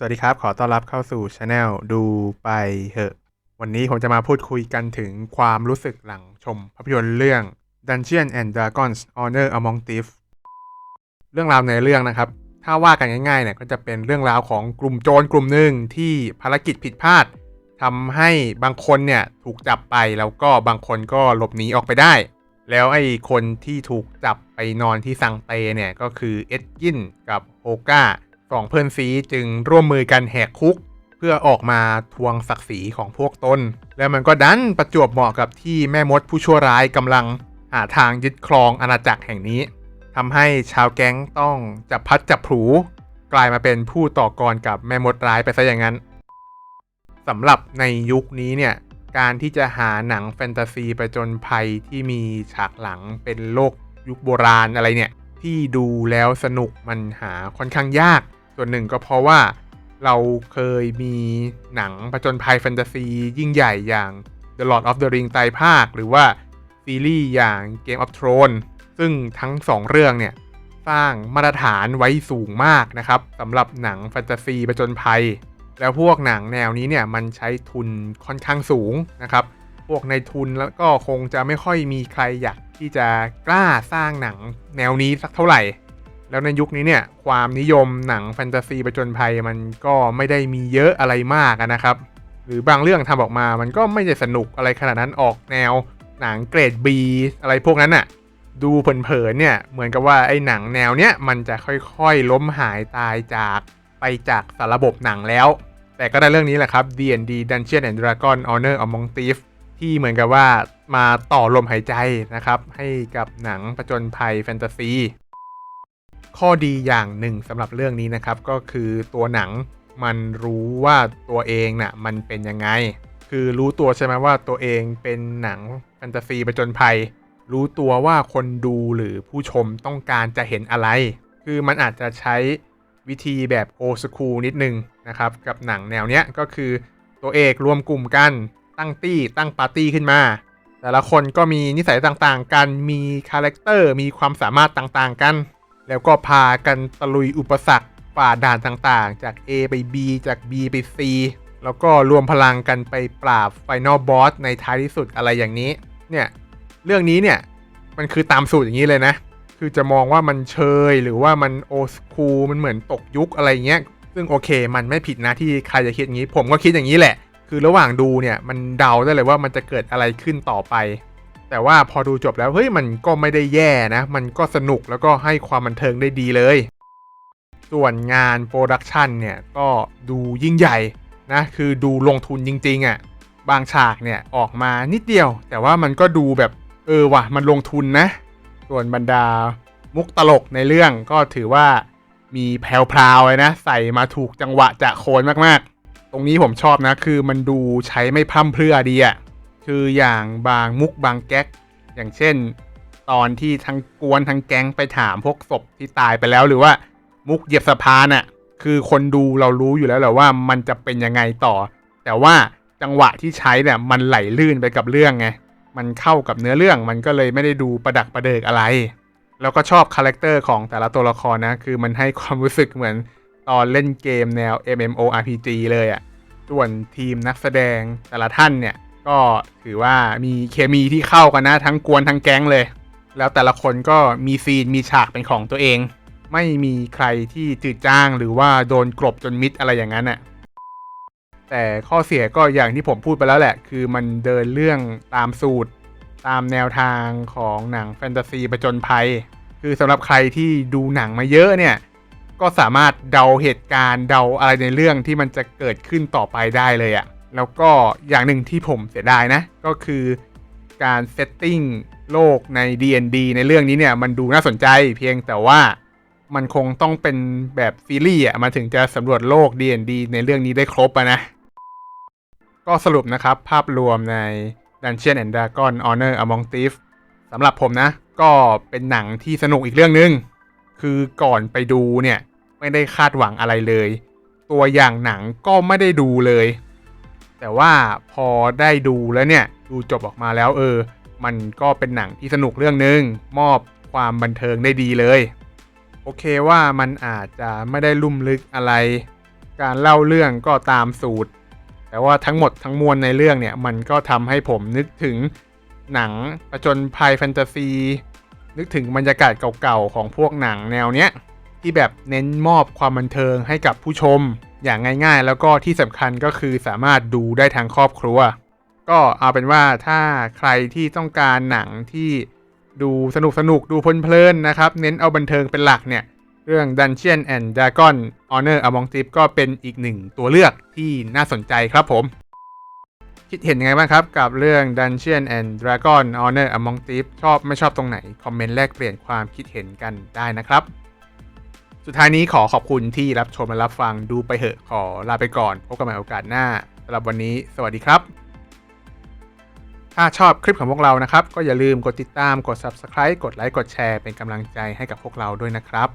สวัสดีครับ ขอต้อนรับเข้าสู่ช anel ดูไปเหอะ วันนี้ผมจะมาพูดคุยกันถึงความรู้สึกหลังชมภาพยนตร์เรื่อง Dungeon and Dragons Honor Among Thieves เรื่องราวในเรื่องนะครับ ถ้าว่ากันง่ายๆเนี่ยก็จะเป็นเรื่องราวของกลุ่มโจรกลุ่มหนึ่งที่ภารกิจผิดพลาดทำให้บางคนเนี่ยถูกจับไปแล้วก็บางคนก็หลบหนีออกไปได้ แล้วไอ้คนที่ถูกจับไปนอนที่ซังเตเนี่ยก็คือเอ็ดยินกับโฮก้า สองเพื่อนซีจึงร่วมมือกันแหกคุก เพื่อออกมาทวงศักดิ์ศรีของพวกตน แล้วมันก็ดันประจวบเหมาะกับที่แม่มดผู้ชั่วร้ายกำลังหาทางยึดครองอาณาจักรแห่งนี้ทำให้ชาวแก๊งต้องจับพัดจับผูกลายมาเป็นผู้ต่อกรกับแม่มดร้ายไปซะอย่างนั้นสำหรับในยุคนี้เนี่ยการที่จะหาหนังแฟนตาซีประจนภัยที่มีฉากหลังเป็นโลกยุคโบราณอะไรเนี่ย ที่ดูแล้วสนุกมันหาค่อนข้างยาก ส่วนหนึ่งก็เพราะว่าเราเคยมีหนังประจนภัยแฟนตาซี ยิ่งใหญ่อย่าง The Lord of the Ring ไตรภาค หรือว่าซีรีส์อย่าง Game of Thrones ซึ่งทั้งสองเรื่องเนี่ย สร้างมาตรฐานไว้สูงมากนะครับสำหรับหนังแฟนตาซีประจนภัย แล้วพวกหนังแนวนี้เนี่ย มันใช้ทุนค่อนข้างสูงนะครับ พวกในทุนแล้วก็คงจะไม่ค่อยมีใครอยากที่จะกล้าสร้างหนังแนวนี้สักเท่าไหร่ แล้วในยุคนี้เนี่ยความนิยมหนังแฟนตาซีประจนภัยมันก็ไม่ได้มีเยอะอะไรมากนะครับ หรือบางเรื่องทำออกมามันก็ไม่ได้สนุกอะไรขนาดนั้นออกแนวหนังเกรด B อะไรพวกนั้นอะดูเผินๆเนี่ยเหมือนกับว่าไอ้หนังแนวเนี้ยมันจะค่อยๆ ล้มหายตายจากไปจากสารระบบหนังแล้ว แต่ก็ได้เรื่องนี้แหละครับ D&D Dungeon and Dragon Honor Among Thieves ที่เหมือนกับว่ามาต่อลมหายใจนะครับ ให้กับหนังประจนภัยแฟนตาซี ข้อดีอย่างหนึ่งสำหรับเรื่องนี้นะครับ ก็คือตัวหนังมันรู้ว่าตัวเองน่ะมันเป็นยังไง คือรู้ตัวใช่ไหมว่าตัวเองเป็นหนังแฟนตาซีประจนภัย รู้ตัวว่าคนดูหรือผู้ชมต้องการจะเห็นอะไร คือมันอาจจะใช้วิธีแบบโอสคูนิดนึงนะครับ กับหนังแนวเนี้ยก็คือตัวเอกรวมกลุ่มกันตั้งตี้ตั้งปาร์ตี้ขึ้นมา แต่ละคนก็มีนิสัยต่างๆ กันมีคาแรคเตอร์มีความสามารถต่างๆกัน แล้วก็พากันตะลุยอุปสรรคฝ่าด่านต่างๆ จาก A ไป B จาก B ไป C แล้วก็รวมพลังกันไปปราบไฟนอลบอสในท้ายที่สุดอะไรอย่างนี้ เนี่ย เรื่องนี้เนี่ย มันคือตามสูตรอย่างนี้เลยนะ คือจะมองว่ามันเชยหรือว่ามันโอสคูมันเหมือนตกยุคอะไรเงี้ย ซึ่งโอเค มันไม่ผิดนะที่ใครจะคิดอย่างนี้ ผมก็คิดอย่างนี้แหละ คือระหว่างดูเนี่ย มันเดาได้เลยว่ามันจะเกิดอะไรขึ้นต่อไป แต่ว่าพอดูจบแล้วเฮ้ยมันก็ไม่ได้แย่นะ มันก็สนุกแล้วก็ให้ความบันเทิงได้ดีเลย ส่วนงานโปรดักชันเนี่ยก็ดูยิ่งใหญ่นะคือดูลงทุนจริงๆอะ่ะบางฉากเนี่ยออกมานิดเดียว แต่ว่ามันก็ดูแบบเออว่ะมันลงทุนนะ ส่วนบรรดามุกตลกในเรื่องก็ถือว่ามีแพรวๆเลยนะ ใส่มาถูกจังหวะจะโคนมากๆ ตรงนี้ผมชอบนะ คือมันดูใช้ไม่พร่ำเพรื่อดีอะ คืออย่างบางมุกบางแก๊ก อย่างเช่น ตอนที่ทั้งกวนทั้งแก๊งไปถามพวกศพที่ตายไปแล้วหรือว่ามุกเหยียบสะพานอะคือคนดูเรารู้อยู่แล้วแหละว่ามันจะเป็นยังไงต่อ แต่ว่าจังหวะที่ใช้เนี่ยมันไหลลื่นไปกับเรื่องไงมันเข้ากับเนื้อเรื่องมันก็เลยไม่ได้ดูประดักประเดิกอะไร แล้วก็ชอบคาแรคเตอร์ของแต่ละตัวละครนะ คือมันให้ความรู้สึกเหมือนตอนเล่นเกมแนว MMORPG เลยอะ่ะส่วนทีมนักแสดงแต่ละท่านเนี่ย ก็ถือว่ามีเคมีที่เข้ากันนะ ทั้งกวนทั้งแก๊งเลย แล้วแต่ละคนก็มีซีนมีฉากเป็นของตัวเอง ไม่มีใครที่จืดจ้างหรือว่าโดนกลบจนมิดอะไรอย่างนั้นน่ะแต่ข้อเสียก็อย่างที่ผมพูดไปแล้วแหละ คือมันเดินเรื่องตามสูตร ตามแนวทางของหนังแฟนตาซีประจนภัย คือสำหรับใครที่ดูหนังมาเยอะเนี่ย ก็สามารถเดาเหตุการณ์เดาอะไรในเรื่องที่มันจะเกิดขึ้นต่อไปได้เลยอะ แล้วก็อย่างหนึ่งที่ผมเสียดายนะ ก็คือการเซตติ้งโลกใน D&D ในเรื่องนี้เนี่ย มันดูน่าสนใจเพียงแต่ว่ามันคงต้องเป็นแบบซีรีส์อะมันถึงจะสำรวจโลก D&D ในเรื่องนี้ได้ครบอะนะ ก็สรุปนะครับ ภาพรวมใน Dungeon and Dragon Honor Among Thieves สำหรับผมนะ ก็เป็นหนังที่สนุกอีกเรื่องหนึ่งคือก่อนไปดูเนี่ย ไม่ได้คาดหวังอะไรเลย ตัวอย่างหนังก็ไม่ได้ดูเลย แต่ว่าพอได้ดูแล้วเนี่ย ดูจบออกมาแล้วเออ มันก็เป็นหนังที่สนุกเรื่องหนึง่งมอบความบันเทิงได้ดีเลย โอเคว่ามันอาจจะไม่ได้ลุ่มลึกอะไร การเล่าเรื่องก็ตามสูตร แต่ว่าทั้งหมดทั้งมวลในเรื่องเนี่ย มันก็ทำให้ผมนึกถึงหนังประจนภัยแฟนตาซี นึกถึงบรรยากาศเก่าๆของพวกหนังแนวเนี้ยที่แบบเน้นมอบความบันเทิงให้กับผู้ชม อย่างง่ายๆ แล้วก็ที่สำคัญก็คือสามารถดูได้ทั้งครอบครัว ก็เอาเป็นว่าถ้าใครที่ต้องการหนังที่ดูสนุกสนุกๆดูเพลินๆนะครับ เน้นเอาบันเทิงเป็นหลักเนี่ย เรื่อง Dungeon and Dragon Honor Among Thieves ก็เป็นอีกหนึ่งตัวเลือกที่น่าสนใจครับผม คิดเห็นยังไงบ้างครับกับเรื่อง Dungeon and Dragon Honor Among Thieves ชอบไม่ชอบตรงไหน คอมเมนต์แลกเปลี่ยนความคิดเห็นกันได้นะครับ สุดท้ายนี้ขอขอบคุณที่รับชมและรับฟังดูไปเหอะขอลาไปก่อนพบกันใหม่โอกาสหน้าสำหรับวันนี้ สวัสดีครับ ถ้าชอบคลิปของพวกเรานะครับ ก็อย่าลืมกดติดตามกด Subscribe กดไลค์กดแชร์เป็นกำลังใจให้กับพวกเราด้วยนะครับ